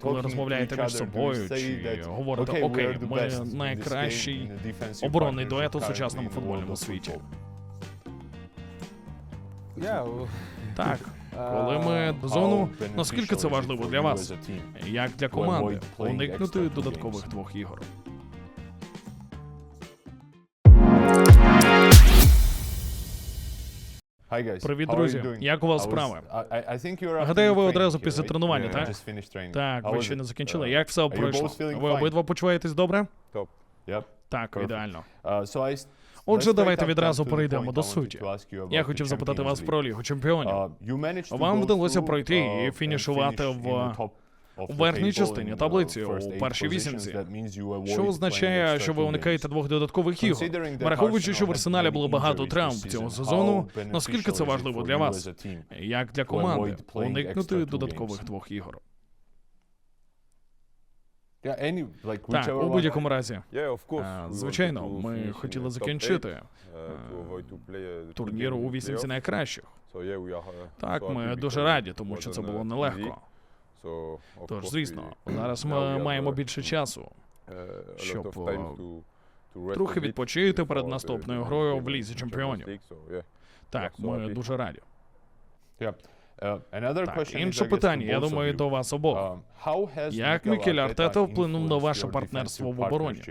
Коли розмовляєте між собою чи говорите, окей, ми найкращий оборонний дует у сучасному футбольному світі. Yeah, well, Так, коли ми до зону, наскільки це важливо для вас? Як для команди уникнути додаткових двох ігор? Привіт, друзі. Як у вас справи? Гадаю, ви одразу після тренування, так? так? Ви ще не uh, закінчили. Як все пройшло? Ви обидва почуваєтесь добре? Так, ідеально. Отже, давайте відразу перейдемо до суті. Я хотів запитати вас про лігу чемпіонів. Uh, Вам вдалося пройти і фінішувати в у верхній частині таблиці, у першій вісімці. Що означає, що ви уникаєте двох додаткових ігор? Враховуючи, що в арсеналі було багато травм цього сезону, наскільки це важливо для вас? Як для команди уникнути додаткових двох ігор? Так, у будь-якому разі. Звичайно, ми хотіли закінчити турнір у вісімці найкращих. Так, ми дуже раді, тому що це було нелегко. Тож, звісно, зараз ми маємо більше часу, щоб е, трохи відпочити перед наступною грою в лізі чемпіонів. Так, ми дуже раді. Так, інше питання, я думаю, до вас обох. Як Мікель Артета вплинув на ваше партнерство в обороні?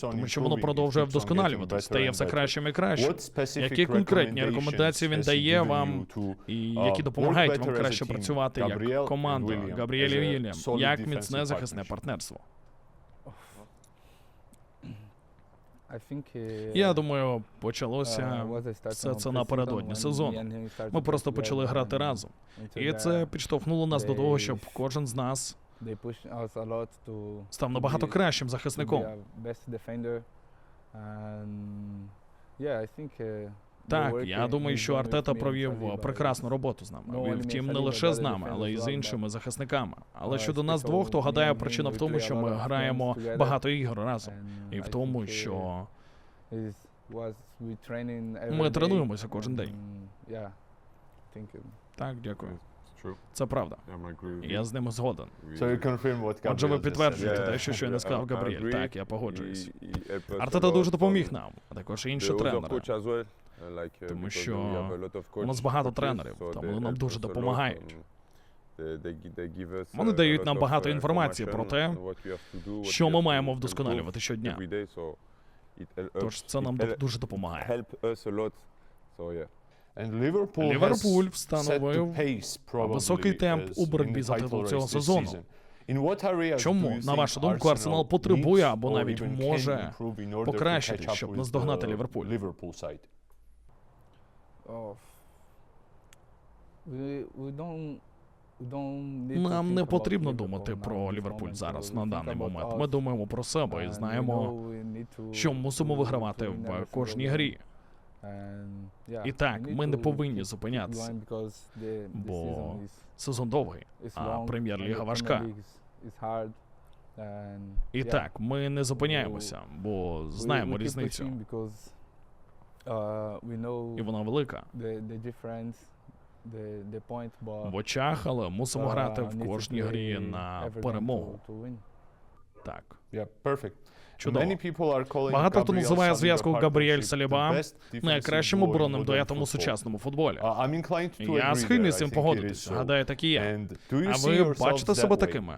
Тому що воно продовжує вдосконалюватися, стає все кращим і кращим. Які конкретні рекомендації він дає вам і які допомагають вам краще працювати як команда? Габріелі Вільям, як міцне захисне партнерство? Uh, Я думаю, uh, почалося was все це напередодні сезону. Ми просто почали грати разом, і це підштовхнуло нас до того, щоб кожен з нас they pushed us a lot to став набагато be- кращим to be захисником. best defender. And yeah, I think, uh, Так, я думаю, що Артета провів прекрасну роботу з нами. Втім, не лише з нами, але й з іншими захисниками. Але Uh, щодо нас двох, то гадаю, причина в тому, що ми граємо багато ігор разом, і в тому, uh, що ми тренуємося кожен день. uh, Так, дякую. Це правда. Я з ними згоден. Отже, Отже, ви підтверджуєте те, що щойно сказав Габріель. Так, я погоджуюсь. Артета дуже допоміг нам, а також інші тренери. Тому що у нас багато тренерів, тому нам дуже допомагають. Вони дають нам багато інформації про те, що ми маємо вдосконалювати щодня. Тож це нам дуже допомагає. Ліверпуль встановив високий темп у боротьбі за титул цього сезону. Чому, на вашу думку, Арсенал потребує або навіть може покращити, щоб наздогнати Ліверпуль? Нам не потрібно думати про Ліверпуль зараз на даний момент. Ми думаємо про себе і знаємо, що мусимо вигравати в кожній грі. І так, ми не повинні зупинятися, бо Сезон довгий, а прем'єр-ліга важка. І так, ми не зупиняємося, бо знаємо різницю, uh, і вона велика. В очах, але мусимо uh, грати в кожній грі на перемогу. To- to win. Так, Чудово. чудово. Багато хто називає зв'язку Габріель Саліба найкращим оборонним дуетом у сучасному футболі. Я схильний з цим погодитися. Гадаю, так і є. А ви бачите себе такими?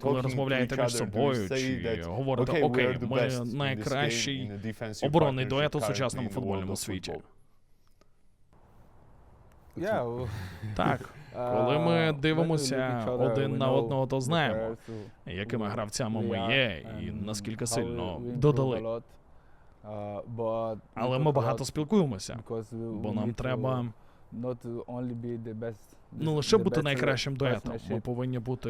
Коли розмовляєте між собою чи говорите, окей, ми найкращий оборонний дует у сучасному футбольному світі. Yeah, well, Так, коли ми дивимося один на одного, то знаємо, якими гравцями ми є і наскільки сильно додали. Але ми багато спілкуємося, бо нам треба не лише бути найкращим дуетом, ми повинні бути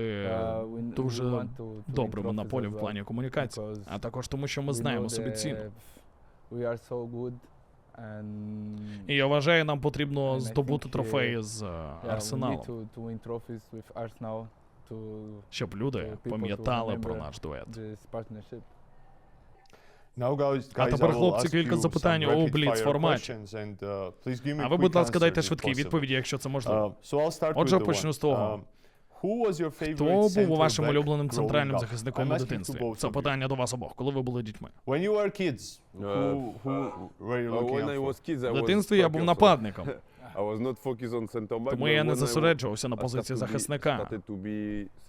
we дуже добрими на полі в плані комунікації, а також тому, що ми знаємо собі ціну. І я вважаю, нам потрібно здобути трофеї uh, з е, арсеналом, to щоб люди пам'ятали про наш дует. А тепер, хлопці, кілька запитань у бліц-форматі. А ви, будь ласка, дайте швидкі відповіді, якщо це можливо. Uh, Отже, почну з того. Who was your favorite Хто був center вашим улюбленим центральним захисником у дитинстві? Це питання до вас обох, коли ви були дітьми. When you were kids, Uh, who, who were you Uh, looking when I out for? was kids, I В was дитинстві я був нападником, I was not focused on center back, тому я не when I зосереджувався на was- I позиції захисника. І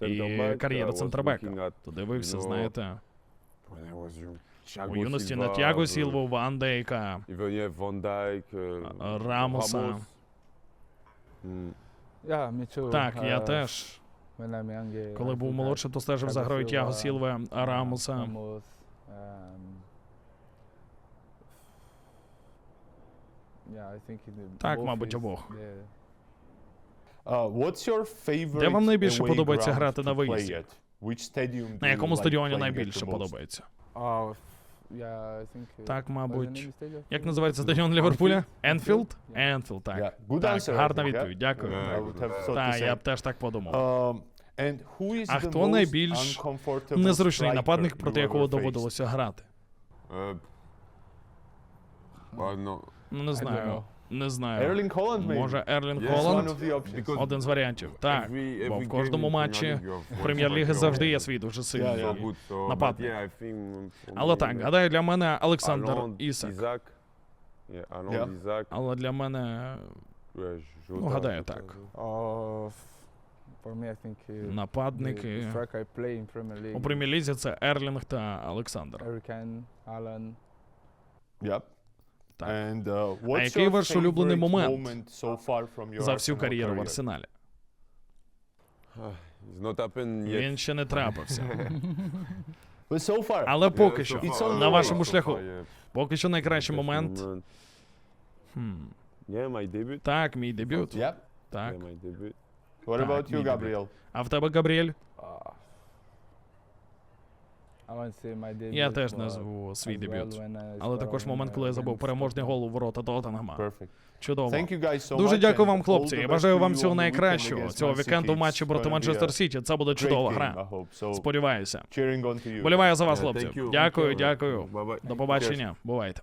looking at, То дивився, you know, знаєте, when I was young, у юності на Тяго uh, Сілву, Ван Дейка, uh, Рамоса. Mm. Yeah, me too. Так, я Uh, теж. Коли був молодшим, то стежив за грою Тяго Сілве, uh, um, it- Так, мабуть, обох. Uh, Де вам найбільше подобається грати на виїзді? На якому стадіоні найбільше подобається? Oh, uh, Так, мабуть. Як називається стадіон Ліверпуля? Енфілд? Енфілд, так. гарна відповідь, дякую. Так, я б теж так подумав. Um, А хто найбільш Незручний нападник, проти якого доводилося грати. Uh. Ну, не знаю. Не знаю. Erling Haaland, maybe? Може, Ерлін Холланд? Один з варіантів. Так. Бо в кожному матчі Прем'єр-ліги завжди є свій дуже сильний. нападник. Але так, гадаю, для мене Олександр Ісак. Але для мене Ну, гадаю, так. Oh, uh, нападники. У прем'єр-лізі це Ерлінг та Олександр. Alan. Yep. Так. Uh, what's який ваш улюблений момент За всю кар'єру в? Арсеналі. Ah. Він ще не трапився. Але поки що, на вашому шляху. Поки що найкращий момент. Так, мій дебют. Так. А в тебе, Габріель? Я теж назву свій дебют. Але також момент, коли я забив переможний гол у ворота Тоттенгема. Чудово. Дуже дякую вам, хлопці. Я бажаю вам всього найкращого цього вікенду в матчі проти Манчестер Сіті. Це буде чудова гра. Сподіваюся. cheering on to you. Боліваю за вас, хлопці. Дякую, дякую. До побачення. Бувайте.